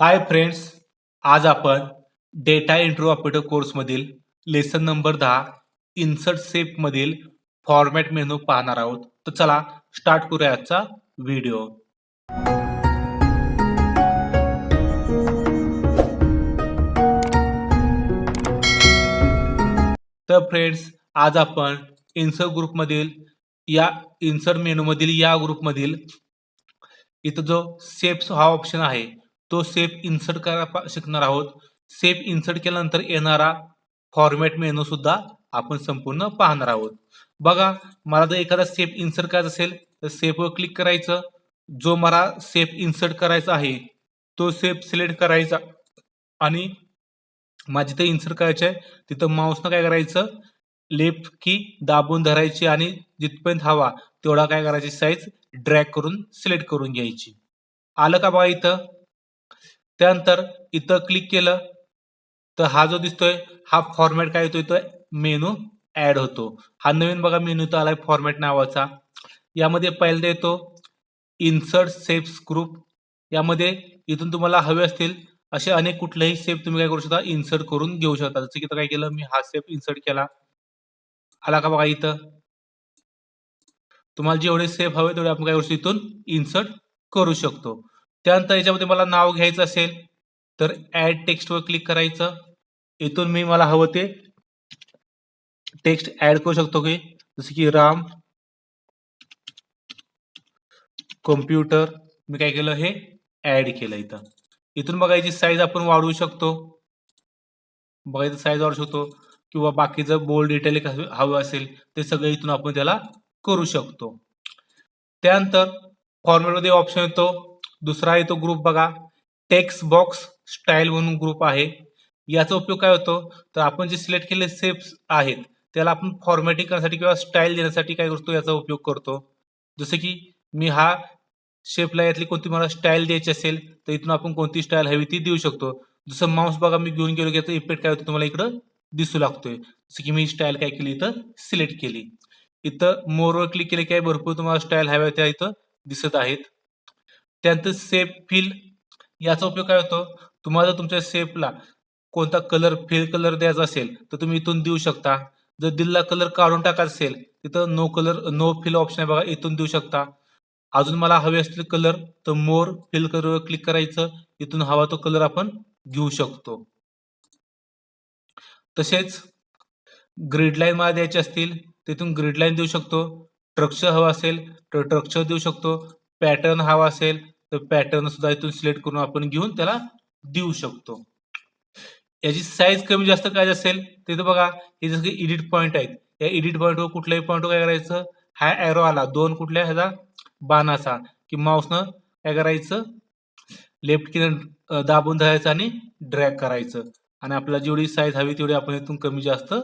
हाय friends आज आपण data entry operator कोर्समधील लेसन नंबर दहा इन्सर्ट सेपमधील फॉर्मॅट मेनू पाहणार आहोत. तर चला स्टार्ट करूया आजचा व्हिडिओ तर फ्रेंड्स आज आपण इन्सर्ट ग्रुपमधील या इन्सर्ट मेनूमधील या ग्रुपमधील इथं जो सेप्स हा ऑप्शन आहे तो सेप इन्सर्ट करा पा- शिकणार आहोत. सेप इन्सर्ट केल्यानंतर येणारा फॉर्मॅट मेनू सुद्धा आपण संपूर्ण पाहणार आहोत. बघा मला जर एखादा सेप इन्सर्ट करायचा असेल तर सेपवर क्लिक करायचं. जो मला सेप इन्सर्ट करायचा आहे तो सेप सिलेक्ट करायचा. आणि माझी ते इन्सर्ट करायचं आहे तिथं माऊसनं काय करायचं? लेफ्ट की दाबून धरायची आणि जिथपर्यंत हवा तेवढा काय करायची साईज ड्रॅग करून सिलेक्ट करून घ्यायची. आलं का बघा इथं? त्यानंतर इथं क्लिक केलं तर हा जो दिसतोय हा फॉर्मॅट काय येतोय तो मेनू ऍड होतो. हा नवीन बघा मेनू इथं आलाय फॉर्मॅट नावाचा. यामध्ये पहिल्यांदा येतो इन्सर्ट सेप्स ग्रुप यामध्ये इथून तुम्हाला हवे असतील असे अनेक कुठलेही सेप तुम्ही काय करू शकता इन्सर्ट करून घेऊ शकता. जसं की इथं काय केलं मी हा सेप इन्सर्ट केला. आला का बघा इथं? तुम्हाला जेवढे सेफ हवे तेवढे आपण काय करू शकतो इथून इन्सर्ट करू शकतो. त्यानंतर याच्यामध्ये मला नाव घ्यायचं असेल तर ऍड टेक्स्टवर क्लिक करायचं. इथून मी मला हवं ते टेक्स्ट ऍड करू शकतो की जसं की राम कॉम्प्युटर मी काय केलं हे ऍड केलं इथं. इथून बघायची साईज आपण वाढवू शकतो. बघायचं साईज वाढवू शकतो किंवा बाकीचं बोल्ड डिटेलिक हवं असेल ते सगळं इथून आपण त्याला करू शकतो. त्यानंतर फॉर्मॅटमध्ये ऑप्शन येतो. दुसरा येतो ग्रुप बघा. टेक्स्ट बॉक्स स्टाईल म्हणून ग्रुप आहे. याचा उपयोग काय होतो? तर आपण जे सिलेक्ट केलेले सेप्स आहेत त्याला आपण फॉर्मॅटिंग करण्यासाठी किंवा स्टाईल देण्यासाठी काय करतो? याचा उपयोग करतो. जसं की मी हा शेपला यातली कोणती मला स्टाईल द्यायची असेल तर इथून आपण कोणती स्टाईल हवी ती देऊ शकतो. जसं माऊस बघा मी घेऊन गेलो की याचा इफेक्ट काय होतो तुम्हाला इकडं दिसू लागतोय. जसं की मी स्टाईल काय केली इथं? सिलेक्ट केली. इथं मोरवर क्लिक केले काय? भरपूर तुम्हाला स्टाईल हव्या त्या इथं दिसत आहेत. त्यानंतर सेप फिल याचा उपयोग काय होतो? तुम्हाला तुमच्या सेपला कोणता कलर फिल कलर द्यायचा असेल तर तुम्ही इथून देऊ शकता. जर दिल्ला कलर काढून टाकायचा असेल तिथं no colour no fill option आहे बघा इथून देऊ शकता. अजून मला हवे असले कलर तर मोर फिल कलरवर क्लिक करायचं. इथून हवा तो कलर आपण घेऊ शकतो. तसेच ग्रीड लाईन मला द्यायचे असतील तिथून ग्रीड लाईन देऊ शकतो. ट्रक्चर हवा असेल तर ट्रक्चर देऊ शकतो. पॅटर्न हवा असेल तर पॅटर्न सुद्धा इथून सिलेक्ट करून आपण घेऊन त्याला देऊ शकतो. याची साईज कमी जास्त काय असेल तिथं बघा हे जसं की एडिट पॉईंट आहेत. या एडिट पॉईंटवर कुठल्याही पॉईंटवर काय करायचं? हा एरो आला. दोन कुठल्या? ह्याचा बाणाचा. की माऊसनं काय करायचं? लेफ्ट किन दाबून धरायचं आणि ड्रॅग करायचं. आणि आपल्याला जेवढी साईज हवी तेवढी आपण इथून कमी जास्त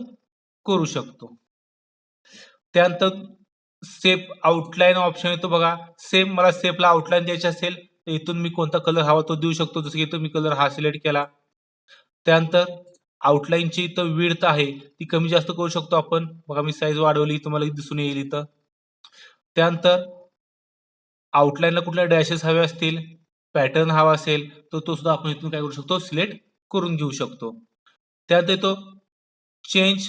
करू शकतो. त्यानंतर सेप आउटलाईन ऑप्शन येतो बघा. सेम मला सेपला आउटलाईन द्यायची असेल तर इथून मी कोणता कलर हवा तो देऊ शकतो. जसं की इथं मी कलर हा सिलेक्ट केला. त्यानंतर आउटलाईनची इथं विडत आहे ती कमी जास्त करू शकतो आपण. बघा मी साईज वाढवली तुम्हाला दिसून येईल इथं. त्यानंतर आउटलाईनला कुठल्या डॅशेस हवे असतील पॅटर्न हवा असेल तर तो सुद्धा आपण इथून काय करू शकतो? सिलेक्ट करून घेऊ शकतो. त्यानंतर येतो चेंज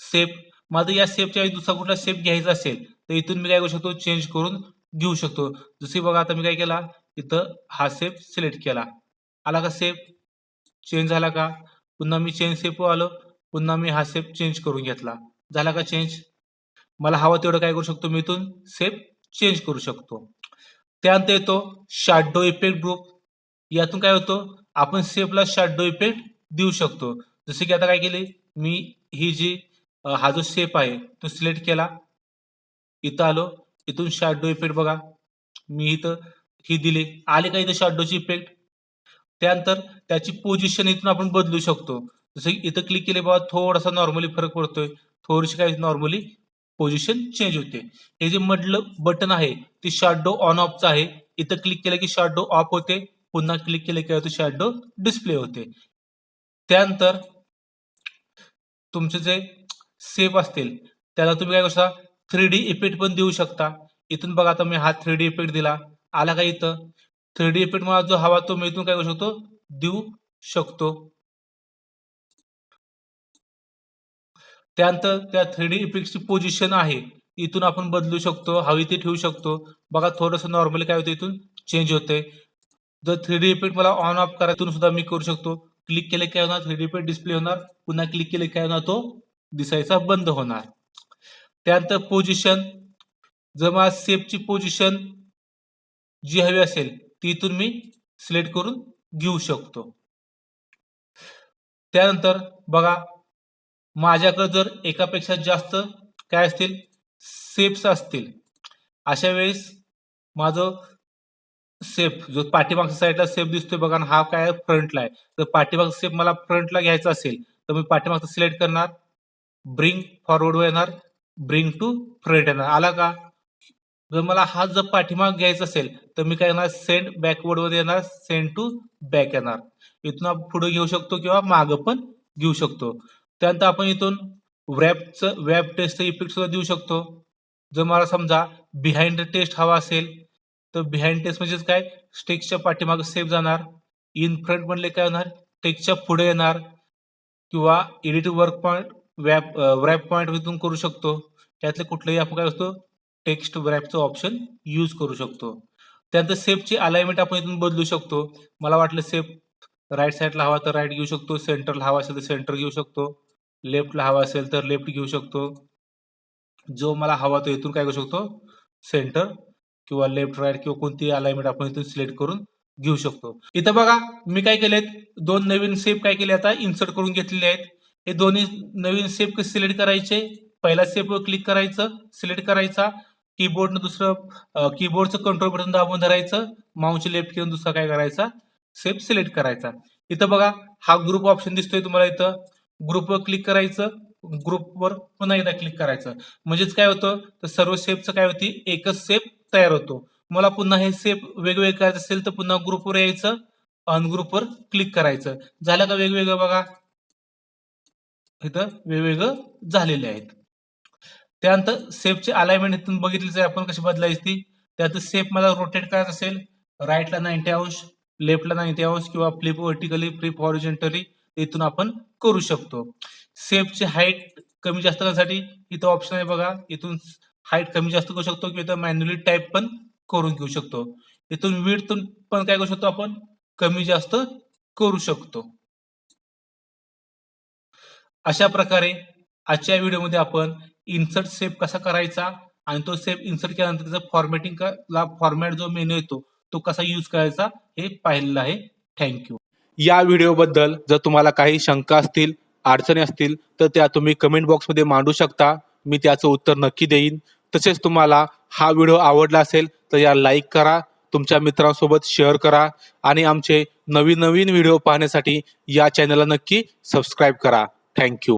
सेप माझं या सेपच्या दुसरा कुठला सेप घ्यायचा असेल तर इथून मी काय करू शकतो? चेंज करून घेऊ शकतो. जसे बघा आता मी काय केला? इथं हा सेप सिलेक्ट केला. आला का सेप चेंज झाला का? पुन्हा मी चेंज सेप आलो. पुन्हा मी हा सेप चेंज करून घेतला. झाला का चेंज मला हवा तेवढं काय करू शकतो? मी इथून सेप चेंज करू शकतो. त्यानंतर येतो शॅडो इफेक्ट ग्रुप यातून काय होतो? आपण सेपला शॅडो इफेक्ट देऊ शकतो. जसे की आता काय केले? मी ही जी हा जो शेप आहे तो सिलेक्ट केला. इथं आलो. इथून शॅडो इफेक्ट बघा. मी इथं ही दिली. आले का इथं शॅडोची इफेक्ट त्यानंतर त्याची पोझिशन इथून आपण बदलू शकतो. जसं इथं क्लिक केले बाबा थोडासा नॉर्मली फरक पडतोय. थोडीशी काय नॉर्मली पोझिशन चेंज होते. हे जे मधलं बटन आहे ते शॅडो ऑन ऑफचं आहे. इथं क्लिक केलं की शॅडो ऑफ होते. पुन्हा क्लिक केलं की शॅडो डिस्प्ले होते. त्यानंतर तुमचे जे सेफ असतील त्याला तुम्ही काय करता थ्री डी इफेक्ट पण देऊ शकता. इथून बघा आता मी हा थ्री डी इफेक्ट दिला. आला का इथं? थ्री डी इफेक्ट मला जो हवा तो मी इथून काय करू शकतो? देऊ शकतो. त्यानंतर त्या थ्री डी इफेक्टची पोझिशन आहे. इथून आपण बदलू शकतो हवी ती ठेवू शकतो. बघा थोडंसं नॉर्मली काय होतं इथून? चेंज होते जर थ्री डी इफेक्ट मला ऑन ऑफ करायतून सुद्धा मी करू शकतो. क्लिक केले काय होणार? थ्री डी इफेक्ट डिस्प्ले होणार. पुन्हा क्लिक केले काय होणार? तो दिसायचा बंद होणार. त्यानंतर पोझिशन जर मला सेपची पोझिशन जी हवी असेल ती इथून मी सिलेक्ट करून घेऊ शकतो. त्यानंतर बघा माझ्याकडे जर एकापेक्षा जास्त काय असतील? सेप्स असतील. अशा वेळेस माझं सेफ जो पाठीमागच्या साईडला सेफ दिसतोय बघा आणि हा काय फ्रंटला आहे. तर पाठीमागचा सेफ मला फ्रंटला घ्यायचा असेल तर मी पाठीमागचा सिलेक्ट करणार. ब्रिंग फॉरवर्ड येणार. ब्रिंग टू फ्रंट येणार. आला का? जर मला हा जर पाठीमाग घ्यायचा असेल तर मी काय येणार सेंड बॅकवर्ड वर येणार सेंड टू बॅक येणार. इथून आपण पुढे घेऊ शकतो किंवा मागं पण घेऊ शकतो. त्यानंतर आपण इथून वॅबचं वॅब टेस्टचं इफेक्ट सुद्धा देऊ शकतो. जर मला समजा बिहाइंड टेस्ट हवा असेल तर बिहाइंड टेस्ट म्हणजेच काय? स्टेकच्या पाठीमागे सेफ जाणार. इन फ्रंट म्हणले काय होणार? टेक्सच्या पुढे येणार. किंवा edit work point wap wrap point इथून करू शकतो. त्यातले कुठलंही आपण काय असतो टेक्स्ट व्रॅपचं ऑप्शन यूज करू शकतो. त्यानंतर सेफची अलाइनमेंट आपण इथून बदलू शकतो. मला वाटलं सेफ राईट साईडला हवा तर राईट घेऊ शकतो. सेंटरला हवा असेल तर सेंटर घेऊ शकतो. लेफ्टला हवा असेल तर लेफ्ट घेऊ शकतो. जो मला हवा तो इथून काय करू शकतो सेंटर किंवा लेफ्ट राईट किंवा कोणती अलाइनमेंट आपण इथून सिलेक्ट करून घेऊ शकतो. इथं बघा मी काय केलेत? दोन नवीन सेप काय केले आता? इन्सर्ट करून घेतलेले आहेत. हे दोन्ही नवीन सेप सिलेक्ट करायचे. पहिला सेपवर क्लिक करायचं सिलेक्ट करायचा. कीबोर्डनं दुसरं कीबोर्डचं कंट्रोल बटन दाबून धरायचं. माऊसचे लेफ्ट घेऊन दुसरा काय करायचा? सेप सिलेक्ट करायचा. इथं बघा हा ग्रुप ऑप्शन दिसतोय तुम्हाला इथं. ग्रुपवर क्लिक करायचं. ग्रुपवर पुन्हा एकदा क्लिक करायचं. म्हणजेच काय होतं? तर सर्व सेपचं काय होती? एकच सेप तयार होतो. मला पुन्हा हे सेप वेगवेगळे करायचं असेल तर पुन्हा ग्रुपवर यायचं. अनग्रुपवर क्लिक करायचं. झालं का वेगवेगळं बघा? इथं वेगवेगळं झालेले आहेत. त्यानंतर सेपचे अलाइनमेंट इथून बघितलीच आहे आपण कशी बदलायची ती. त्यात सेप मला रोटेट करायचं असेल राईटला नाईन्टी अंश लेफ्टला नाईन्टी अंश किंवा फ्लिप वर्टिकली फ्लिप हॉरिजेंटली इथून आपण करू शकतो. सेपची हाईट कमी जास्त करण्यासाठी इथं ऑप्शन आहे बघा. इथून हाईट कमी जास्त करू शकतो किंवा इथं मॅन्युअली टाईप पण करून घेऊ शकतो. इथून विडतून पण काय करू शकतो आपण? कमी जास्त करू शकतो. अशा प्रकारे आजच्या व्हिडिओमध्ये आपण इन्सर्ट सेप कसा करायचा आणि तो सेप इन्सर्ट केल्यानंतर त्याचा फॉर्मॅटिंग ला फॉर्मॅट जो मेनू येतो तो कसा यूज करायचा हे पाहिलेलं आहे. थँक्यू या व्हिडिओबद्दल जर तुम्हाला काही शंका असतील अडचणी असतील तर त्या तुम्ही कमेंट बॉक्समध्ये मांडू शकता. मी त्याचं उत्तर नक्की देईन. तसेच तुम्हाला हा व्हिडिओ आवडला असेल तर या लाईक करा तुमच्या मित्रांसोबत शेअर करा आणि आमचे नवीन नवीन व्हिडिओ पाहण्यासाठी या चॅनलला नक्की सबस्क्राईब करा. थँक्यू